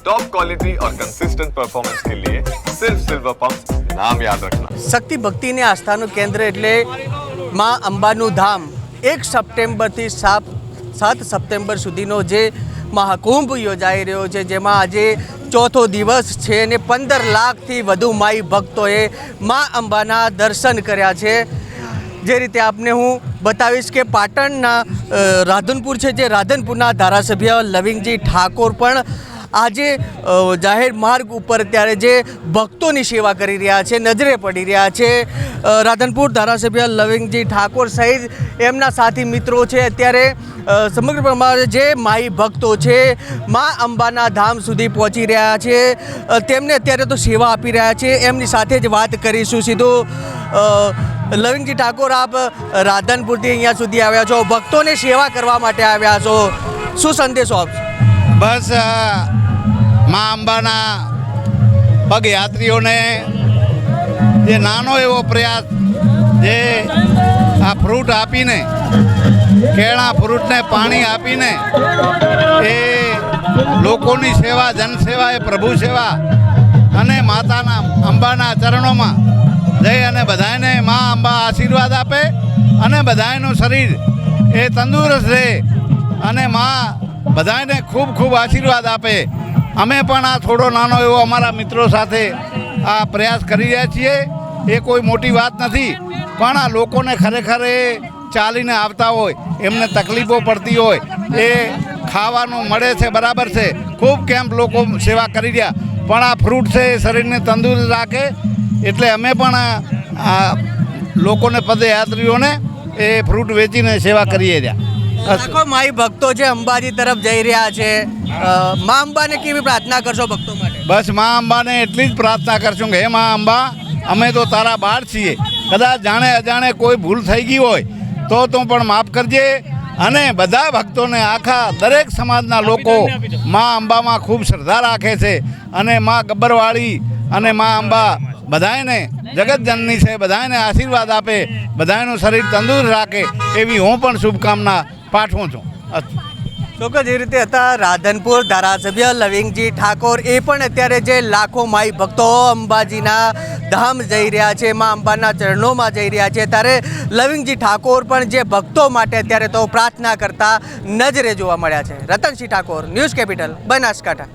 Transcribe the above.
Top quality और consistent performance के लिए सिर्फ सिल्वर पंप नाम याद रखना શક્તિ ભક્તિની આસ્થાનું કેન્દ્ર એટલે માં અંબાનું ધામ એક સપ્ટેમ્બરથી સાત સાત સપ્ટેમ્બર સુધીનો જે મહાકુંભ યોજાઈ રહ્યો છે જેમાં આજે ચોથો દિવસ છે અને પંદર લાખથી વધુ માઈ ભક્તોએ મા અંબાના દર્શન કર્યા છે જે રીતે આપને હું બતાવીશ કે પાટણના અ, રાધનપુર છે જે રાધનપુરના ધારાસભ્ય લવિંગજી ઠાકોર પણ આજે જાહેર માર્ગ ઉપર અત્યારે જે ભક્તોની સેવા કરી રહ્યા છે, નજરે પડી રહ્યા છે રાધનપુર ધારાસભ્ય લવિંગજી ઠાકોર સહિત એમના સાથી મિત્રો છે. અત્યારે સમગ્ર પ્રમાણે જે માઈ ભક્તો છે, મા અંબાના ધામ સુધી પહોંચી રહ્યા છે. તેમને અત્યારે તો સેવા આપી રહ્યા છે. એમની સાથે જ વાત કરીશું સીધું. લવિંગજી ઠાકોર, આપ રાધનપુરથી અહીંયા સુધી આવ્યા છો. ભક્તોને સેવા કરવા માટે આવ્યા છો. શું સંદેશો આપશો? બસ મા અંબાના પગયાત્રીઓને જે નાનો એવો પ્રયાસ, જે આ ફ્રૂટ આપીને, કેળા ફ્રૂટને પાણી આપીને, એ લોકોની સેવા, જનસેવા, એ પ્રભુ સેવા અને માતાના અંબાના ચરણોમાં જઈ અને બધાને મા અંબા આશીર્વાદ આપે અને બધાનું શરીર એ તંદુરસ્ત રહે અને મા બધાને ખૂબ ખૂબ આશીર્વાદ આપે. અમે પણ આ થોડો નાનો એવો અમારા મિત્રો સાથે આ પ્રયાસ કરી રહ્યા છીએ. એ કોઈ મોટી વાત નથી, પણ આ લોકોને ખરેખર એ ચાલીને આવતા હોય, એમને તકલીફો પડતી હોય, એ ખાવાનું મળે છે, બરાબર છે. ખૂબ કેમ્પ લોકો સેવા કરી રહ્યા, પણ આ ફ્રૂટ છે એ શરીરને તંદુરસ્ત રાખે. એટલે અમે પણ આ- લોકોને, પદયાત્રીઓને એ ફ્રૂટ વેચીને સેવા કરીએ રહ્યા. લાખો માઈ ભક્તો છે અંબાજી તરફ જઈ રહ્યા છે. મા અંબાને કેવી પ્રાર્થના કરશો ભક્તો માટે? બસ મા અંબાને એટલી જ પ્રાર્થના કરશું કે હે મા અંબા અમે તો તારા બાળ છીએ. કદાચ જાણે અજાણે કોઈ ભૂલ થઈ ગઈ હોય તો તું પણ માફ કરજે. અને બધા ભક્તોને આખા દરેક સમાજના લોકો મા અંબામાં ખૂબ શ્રદ્ધા રાખે છે. અને મા ગબ્બરવાળી અને મા અંબા બધાને જગતજનની છે બધાને આશીર્વાદ આપે બધાનું શરીર તંદુરસ્ત રાખે, એવી હું પણ શુભકામના પાઠવું છું. ચોક્કસ, એ રીતે હતા રાધનપુર ધારાસભ્ય લવિંગજી ઠાકોર. એ પણ અત્યારે જે લાખો માઈ ભક્તો અંબાજીના ધામ જઈ રહ્યા છે, માં અંબાના ચરણોમાં જઈ રહ્યા છે. ત્યારે લવિંગજી ઠાકોર પણ જે ભક્તો માટે અત્યારે તો પ્રાર્થના કરતા નજરે જોવા મળ્યા છે. Ratansinh Thakor, news capital, Banaskantha.